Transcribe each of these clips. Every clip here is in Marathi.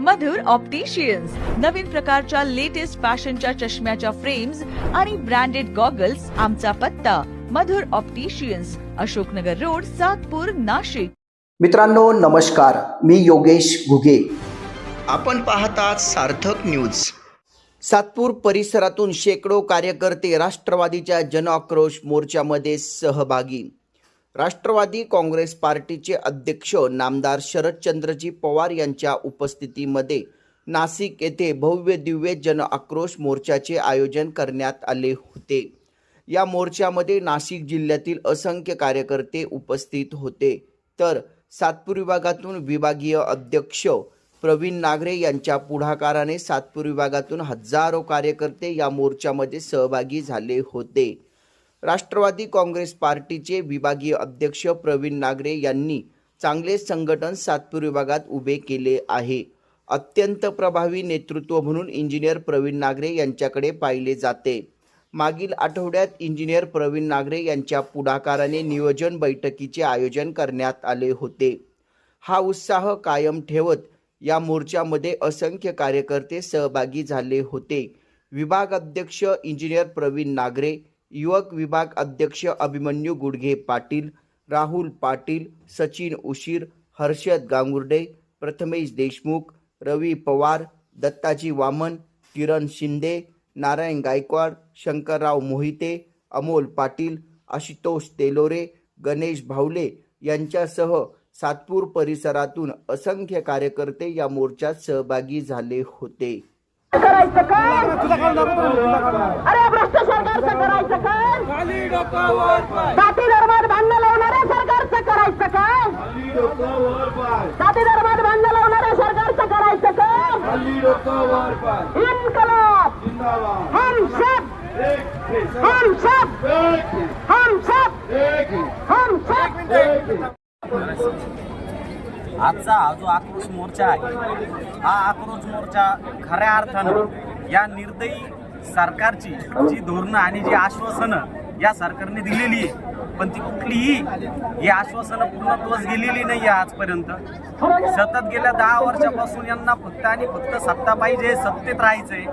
मधुर ऑप्टिशियन्स नवीन प्रकारच्या लेटेस्ट फॅशनच्या चष्म्याच्या फ्रेम्स आणि ब्रँडेड गॉगल्स आमचा पत्ता. Madhur opticians Ashoknagar road Satpur Nashik. मित्रांनो नमस्कार. मी योगेश घुगे. आपण पाहतात सार्थक न्यूज सातपूर परिसरातून शेकडो कार्यकर्ते राष्ट्रवादीच्या जनआक्रोश मोर्चामध्ये सहभागी. राष्ट्रवादी काँग्रेस पार्टीचे अध्यक्ष नामदार शरदचंद्रजी पवार यांच्या उपस्थितीमध्ये नाशिक येथे भव्य दिव्य जनआक्रोश मोर्चाचे आयोजन करण्यात आले होते. या मोर्चामध्ये नाशिक जिल्ह्यातील असंख्य कार्यकर्ते उपस्थित होते. तर सातपूर विभागातून विभागीय अध्यक्ष प्रवीण नागरे यांच्या पुढाकाराने सातपूर विभागातून हजारो कार्यकर्ते या मोर्चामध्ये सहभागी झाले होते. राष्ट्रवादी काँग्रेस पार्टीचे विभागीय अध्यक्ष प्रवीण नागरे यांनी चांगले संघटन सातपूर विभागात उभे केले आहे. अत्यंत प्रभावी नेतृत्व म्हणून इंजिनियर प्रवीण नागरे यांच्याकडे पाहिले जाते. मागील आठवड्यात इंजिनियर प्रवीण नागरे यांच्या पुढाकाराने नियोजन बैठकीचे आयोजन करण्यात आले होते. हा उत्साह कायम ठेवत या मोर्चामध्ये असंख्य कार्यकर्ते सहभागी झाले होते. विभाग अध्यक्ष इंजिनियर प्रवीण नागरे युवक विभाग अध्यक्ष अभिमन्यू गुडघे पाटील राहुल पाटील सचिन उशीर हर्षद गांगुर्डे प्रथमेश देशमुख रवी पवार दत्ताजी वामन किरण शिंदे नारायण गायकवाड शंकरराव मोहिते अमोल पाटील आशुतोष तेलोरे गणेश भावले यांच्यासह सातपूर परिसरातून असंख्य कार्यकर्ते या मोर्चात सहभागी झाले होते करायचं काय अरे भ्रष्ट सरकारचं करायचं काय खाली डोकं वर पाय जाती धर्मात भांडणं लावणाऱ्या सरकारचं करायचं काय? पाय. जाती धर्मात भांडणं लावणाऱ्या सरकारचं करायचं काय? इन्कलाब. जिंदाबाद. हम सब हम सब एक हम सब एक हम सब आजचा हा जो आक्रोश मोर्चा आहे हा आक्रोश मोर्चा खऱ्या अर्थानं या निर्दयी सरकारची जी धोरणं आणि जी आश्वासनं या सरकारने दिलेली आहे. पण ती कुठलीही ही आश्वासनं पूर्णत्वच गेलेली नाही आहे आजपर्यंत. सतत गेल्या दहा वर्षापासून यांना फक्त आणि फक्त सत्ता पाहिजे सत्तेत राहायचंय.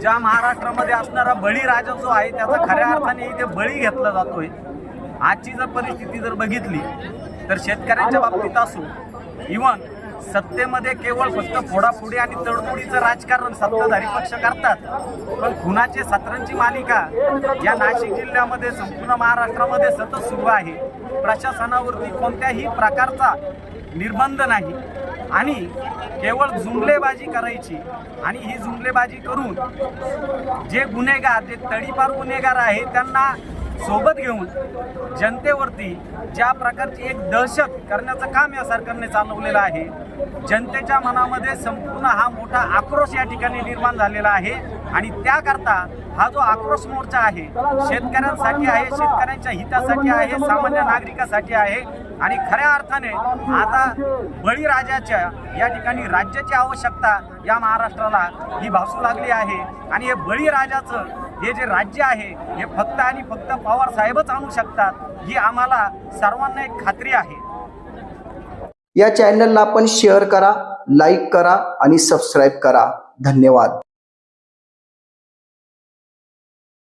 ज्या महाराष्ट्रामध्ये असणारा बळीराजा जो आहे त्याचा खऱ्या अर्थाने इथे बळी घेतला जातोय. आजची जर परिस्थिती जर बघितली तर शेतकऱ्यांच्या बाबतीत असो इव्हन सत्तेमध्ये केवळ फक्त फोडाफोडी आणि तडफोडीचं राजकारण सत्ताधारी पक्ष करतात. पण खुनाचे सत्रांची मालिका या नाशिक जिल्ह्यामध्ये संपूर्ण महाराष्ट्रामध्ये सतत सुरू आहे. प्रशासनावरती कोणत्याही प्रकारचा निर्बंध नाही. आणि केवळ जुमलेबाजी करायची आणि ही जुमलेबाजी करून जे गुन्हेगार जे तडीपार गुन्हेगार आहे त्यांना सोबत घेऊन जनतेवरती ज्या प्रकारची एक दहशत करण्याचं काम या सरकारने चालवलेलं आहे जनतेच्या मनामध्ये संपूर्ण हा मोठा आक्रोश या ठिकाणी निर्माण झालेला आहे. आणि त्याकरता हा जो आक्रोश मोर्चा आहे शेतकऱ्यांसाठी आहे शेतकऱ्यांच्या हितासाठी आहे सामान्य नागरिकासाठी आहे आणि खऱ्या अर्थाने आता बळीराजाच्या या ठिकाणी राज्याची आवश्यकता या महाराष्ट्राला ही भासू लागली आहे. आणि हे बळीराजाचं हे जे राज्य आहे हे फक्त आणि फक्त पवार साहेबच आणू शकतात ही आम्हाला सर्वांना एक खात्री आहे. या चॅनलला आपण शेअर करा लाईक करा आणि सबस्क्राईब करा. धन्यवाद.